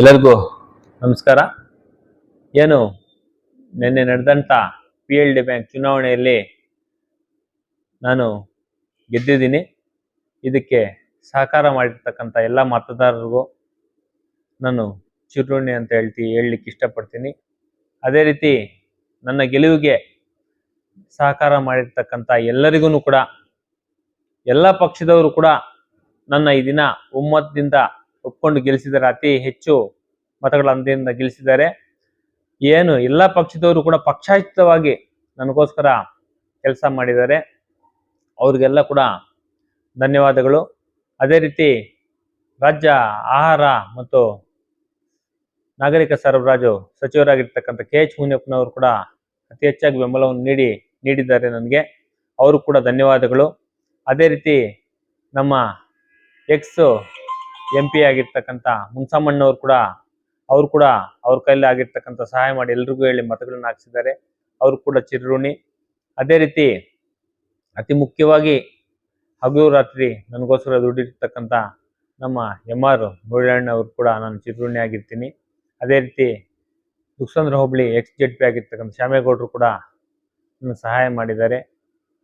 ಎಲ್ಲರಿಗೂ ನಮಸ್ಕಾರ. ಏನು, ನಿನ್ನೆ ನಡೆದಂಥ ಪಿ ಎಲ್ ಡಿ ಬ್ಯಾಂಕ್ ಚುನಾವಣೆಯಲ್ಲಿ ನಾನು ಗೆದ್ದಿದ್ದೀನಿ. ಇದಕ್ಕೆ ಸಹಕಾರ ಮಾಡಿರ್ತಕ್ಕಂಥ ಎಲ್ಲ ಮತದಾರರಿಗೂ ನಾನು ಚಿರುಣಿ ಅಂತ ಹೇಳ್ತಿ, ಹೇಳಲಿಕ್ಕೆ ಇಷ್ಟಪಡ್ತೀನಿ. ಅದೇ ರೀತಿ ನನ್ನ ಗೆಲುವಿಗೆ ಸಹಕಾರ ಮಾಡಿರ್ತಕ್ಕಂಥ ಎಲ್ಲರಿಗೂ ಕೂಡ, ಎಲ್ಲ ಪಕ್ಷದವರು ಕೂಡ ನನ್ನ ಈ ದಿನ ಒಮ್ಮತದಿಂದ ಒಪ್ಕೊಂಡು ಗೆಲ್ಲಿಸಿದ್ದಾರೆ ಅತಿ ಹೆಚ್ಚು ಮತಗಳ ಅಂದಿಂದ ಗೆಲ್ಲಿಸಿದ್ದಾರೆ ಏನು, ಎಲ್ಲ ಪಕ್ಷದವರು ಕೂಡ ಪಕ್ಷಾಯುತವಾಗಿ ನನಗೋಸ್ಕರ ಕೆಲಸ ಮಾಡಿದ್ದಾರೆ. ಅವ್ರಿಗೆಲ್ಲ ಕೂಡ ಧನ್ಯವಾದಗಳು. ಅದೇ ರೀತಿ ರಾಜ್ಯ ಆಹಾರ ಮತ್ತು ನಾಗರಿಕ ಸರಬರಾಜು ಸಚಿವರಾಗಿರ್ತಕ್ಕಂಥ ಕೆ ಎಚ್ ಮುನಿಯಪ್ಪನವರು ಕೂಡ ಅತಿ ಹೆಚ್ಚಾಗಿ ಬೆಂಬಲವನ್ನು ನೀಡಿ, ನೀಡಿದ್ದಾರೆ ನನಗೆ. ಅವರು ಕೂಡ ಧನ್ಯವಾದಗಳು. ಅದೇ ರೀತಿ ನಮ್ಮ ಎಕ್ಸ್ ಎಂ ಪಿ ಆಗಿರ್ತಕ್ಕಂಥ ಮುನ್ಸಮ್ಮಣ್ಣವ್ರು ಕೂಡ, ಅವರು ಕೂಡ ಅವ್ರ ಕೈಲಿ ಆಗಿರ್ತಕ್ಕಂಥ ಸಹಾಯ ಮಾಡಿ ಎಲ್ರಿಗೂ ಹೇಳಿ ಮತಗಳನ್ನ ಹಾಕ್ಸಿದ್ದಾರೆ. ಅವರು ಕೂಡ ಚಿರಋಣಿ. ಅದೇ ರೀತಿ ಅತಿ ಮುಖ್ಯವಾಗಿ ಹಗಲು ರಾತ್ರಿ ನನಗೋಸ್ಕರ ದುಡಿರ್ತಕ್ಕಂಥ ನಮ್ಮ ಎಂ ಆರ್ ಮುರಳಣ್ಣ ಅವರು ಕೂಡ ನಾನು ಚಿರಋಣಿ ಆಗಿರ್ತೀನಿ. ಅದೇ ರೀತಿ ದುಕ್ಸಂದ್ರ ಹೋಬಳಿ ಎಕ್ಸ್ ಜೆಡ್ ಪಿ ಆಗಿರ್ತಕ್ಕಂಥ ಶ್ಯಾಮೇಗೌಡರು ಕೂಡ ನನ್ನ ಸಹಾಯ ಮಾಡಿದ್ದಾರೆ.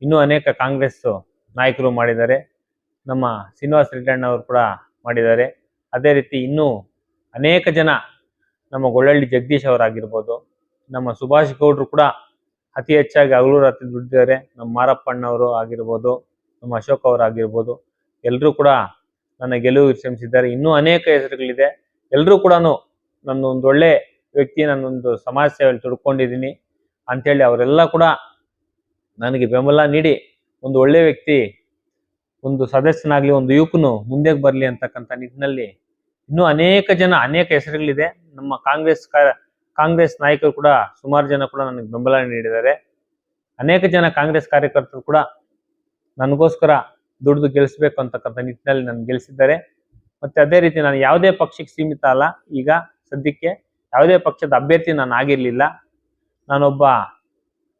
ಇನ್ನೂ ಅನೇಕ ಕಾಂಗ್ರೆಸ್ ನಾಯಕರು ಮಾಡಿದ್ದಾರೆ. ನಮ್ಮ ಶ್ರೀನಿವಾಸ ರೆಡ್ಡಿ ಅವರು ಕೂಡ ಮಾಡಿದ್ದಾರೆ. ಅದೇ ರೀತಿ ಇನ್ನೂ ಅನೇಕ ಜನ ನಮ್ಮ ಗೊಳ್ಳಳ್ಳಿ ಜಗದೀಶ್ ಅವರಾಗಿರ್ಬೋದು, ನಮ್ಮ ಸುಭಾಷ್ ಗೌಡ್ರು ಕೂಡ ಅತಿ ಹೆಚ್ಚಾಗಿ ಹಗಲು ರಾತ್ರಿ ದುಡ್ಡಿದ್ದಾರೆ ನಮ್ಮ ಮಾರಪ್ಪಣ್ಣವರು ಆಗಿರ್ಬೋದು, ನಮ್ಮ ಅಶೋಕ್ ಅವರಾಗಿರ್ಬೋದು ಎಲ್ಲರೂ ಕೂಡ ನನ್ನ ಗೆಲುವು ಶ್ರಮಿಸಿದ್ದಾರೆ ಇನ್ನೂ ಅನೇಕ ಹೆಸರುಗಳಿದೆ. ಎಲ್ಲರೂ ಕೂಡ ನನ್ನ ಒಂದು ಒಳ್ಳೆ ವ್ಯಕ್ತಿ ನಾನೊಂದು ಸಮಾಜ ಸೇವೆಯಲ್ಲಿ ತೊಡ್ಕೊಂಡಿದ್ದೀನಿ ಅಂಥೇಳಿ ಅವರೆಲ್ಲ ಕೂಡ ನನಗೆ ಬೆಂಬಲ ನೀಡಿ ಒಂದು ಒಳ್ಳೆ ವ್ಯಕ್ತಿ ಒಂದು ಸದಸ್ಯನಾಗ್ಲಿ, ಒಂದು ಯುವಕನು ಮುಂದೆ ಬರಲಿ ಅಂತಕ್ಕಂಥ ನಿಟ್ಟಿನಲ್ಲಿ ಇನ್ನೂ ಅನೇಕ ಜನ, ಅನೇಕ ಹೆಸರುಗಳಿದೆ. ನಮ್ಮ ಕಾಂಗ್ರೆಸ್ ಕಾಂಗ್ರೆಸ್ ನಾಯಕರು ಕೂಡ, ಸುಮಾರು ಜನ ಕೂಡ ನನಗೆ ಬೆಂಬಲ ನೀಡಿದ್ದಾರೆ. ಅನೇಕ ಜನ ಕಾಂಗ್ರೆಸ್ ಕಾರ್ಯಕರ್ತರು ಕೂಡ ನನಗೋಸ್ಕರ ದುಡಿದು ಗೆಲ್ಲಿಸ್ಬೇಕು ಅಂತಕ್ಕಂಥ ನಿಟ್ಟಿನಲ್ಲಿ ನಾನು ಗೆಲ್ಲಿಸಿದ್ದಾರೆ ಮತ್ತೆ ಅದೇ ರೀತಿ ನಾನು ಯಾವುದೇ ಪಕ್ಷಕ್ಕೆ ಸೀಮಿತ ಅಲ್ಲ. ಈಗ ಸದ್ಯಕ್ಕೆ ಯಾವುದೇ ಪಕ್ಷದ ಅಭ್ಯರ್ಥಿ ನಾನು ಆಗಿರಲಿಲ್ಲ. ನಾನೊಬ್ಬ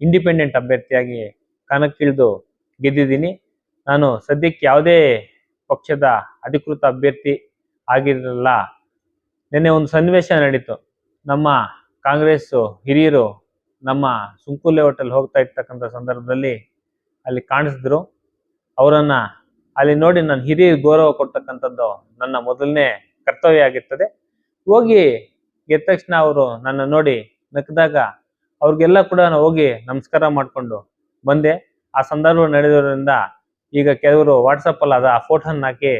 ಇಂಡಿಪೆಂಡೆಂಟ್ ಅಭ್ಯರ್ಥಿಯಾಗಿ ಕಣಕ್ಕಿಳಿದು ಗೆದ್ದಿದ್ದೀನಿ. ನಾನು ಸದ್ಯಕ್ಕೆ ಯಾವುದೇ ಪಕ್ಷದ ಅಧಿಕೃತ ಅಭ್ಯರ್ಥಿ ಆಗಿರಲಿಲ್ಲ. ನಿನ್ನೆ ಒಂದು ಸನ್ನಿವೇಶ ನಡೀತು. ನಮ್ಮ ಕಾಂಗ್ರೆಸ್ ಹಿರಿಯರು ನಮ್ಮ ಸುಂಕುಲೆ ಹೋಟೆಲ್ ಹೋಗ್ತಾ ಇರ್ತಕ್ಕಂಥ ಸಂದರ್ಭದಲ್ಲಿ ಅಲ್ಲಿ ಕಾಣಿಸಿದ್ರು. ಅವರನ್ನ ಅಲ್ಲಿ ನೋಡಿ ನಾನು ಹಿರಿಯ ಗೌರವ ಕೊಡ್ತಕ್ಕಂಥದ್ದು ನನ್ನ ಮೊದಲನೇ ಕರ್ತವ್ಯ ಆಗಿರ್ತದೆ. ಹೋಗಿ ಗೆದ್ದ ತಕ್ಷಣ ಅವರು ನನ್ನ ನೋಡಿ ನಕ್ಕಿದಾಗ ಅವ್ರಿಗೆಲ್ಲ ಕೂಡ ಹೋಗಿ ನಮಸ್ಕಾರ ಮಾಡಿಕೊಂಡು ಬಂದೆ. ಆ ಸಂದರ್ಭ ನಡೆಯೋದ್ರಿಂದ ಈಗ ಕೆಲವರು ವಾಟ್ಸಪ್ ಅಲ್ಲಿ ಅದ, ಆ ಫೋಟೋನ ಹಾಕಿ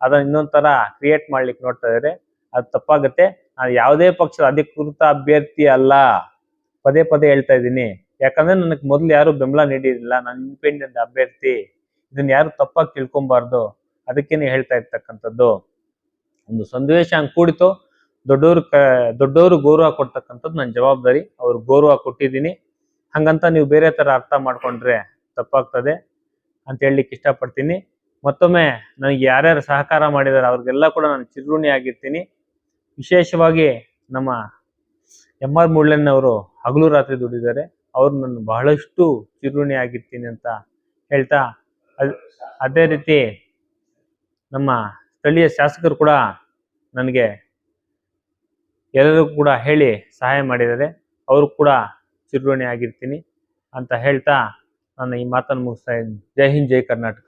ಅದನ್ನ ಇನ್ನೊಂದ್ ತರ ಕ್ರಿಯೇಟ್ ಮಾಡ್ಲಿಕ್ಕೆ ನೋಡ್ತಾ ಇದಾರೆ. ಅದು ತಪ್ಪಾಗುತ್ತೆ. ನಾನು ಯಾವುದೇ ಪಕ್ಷದ ಅಧಿಕೃತ ಅಭ್ಯರ್ಥಿ ಅಲ್ಲ. ಪದೇ ಪದೇ ಹೇಳ್ತಾ ಇದ್ದೀನಿ. ಯಾಕಂದ್ರೆ ನನಗೆ ಮೊದಲು ಯಾರು ಬೆಂಬಲ ನೀಡಿರಲಿಲ್ಲ. ನಾನು ಇಂಡಿಪೆಂಡೆಂಟ್ ಅಭ್ಯರ್ಥಿ. ಇದನ್ನ ಯಾರು ತಪ್ಪಾಗಿ ತಿಳ್ಕೊಬಾರ್ದು. ಅದಕ್ಕೇನೆ ಹೇಳ್ತಾ ಇರ್ತಕ್ಕಂಥದ್ದು. ಒಂದು ಸಂದೇಶ ಹಂಗೆ ಕೂಡಿತು. ದೊಡ್ಡವರು ಕ, ದೊಡ್ಡವರು ಗೌರವ ಕೊಡ್ತಕ್ಕಂಥದ್ದು ನನ್ನ ಜವಾಬ್ದಾರಿ. ಅವ್ರು ಗೌರವ ಕೊಟ್ಟಿದ್ದೀನಿ. ಹಂಗಂತ ನೀವು ಬೇರೆ ತರ ಅರ್ಥ ಮಾಡ್ಕೊಂಡ್ರೆ ತಪ್ಪಾಗ್ತದೆ. ಅಂತ ಹೇಳಲಿಕ್ಕೆ ಇಷ್ಟಪಡ್ತೀನಿ. ಮತ್ತೊಮ್ಮೆ ನನಗೆ ಯಾರ್ಯಾರು ಸಹಕಾರ ಮಾಡಿದ್ದಾರೆ ಅವ್ರಿಗೆಲ್ಲ ಕೂಡ ನಾನು ಚಿರುಣಿ ಆಗಿರ್ತೀನಿ. ವಿಶೇಷವಾಗಿ ನಮ್ಮ ಎಂ ಆರ್ ಮುಳ್ಳಣ್ಣವರು ಹಗಲು ರಾತ್ರಿ ದುಡಿದ್ದಾರೆ ಅವ್ರು ನನ್ನ ಬಹಳಷ್ಟು ಚಿರುಣಿ ಆಗಿರ್ತೀನಿ ಅಂತ ಹೇಳ್ತಾ, ಅದ್- ರೀತಿ ನಮ್ಮ ಸ್ಥಳೀಯ ಶಾಸಕರು ಕೂಡ ನನಗೆ ಎಲ್ಲರಿಗೂ ಕೂಡ ಹೇಳಿ ಸಹಾಯ ಮಾಡಿದ್ದಾರೆ. ಅವರು ಕೂಡ ಚಿರುಣಿ ಆಗಿರ್ತೀನಿ ಅಂತ ಹೇಳ್ತಾ ನಾನು ಈ ಮಾತನ್ನು ಮುಗಿಸ್ತಾ ಇದ್ದೀನಿ ಜೈ ಹಿಂದ್ ಜೈ ಕರ್ನಾಟಕ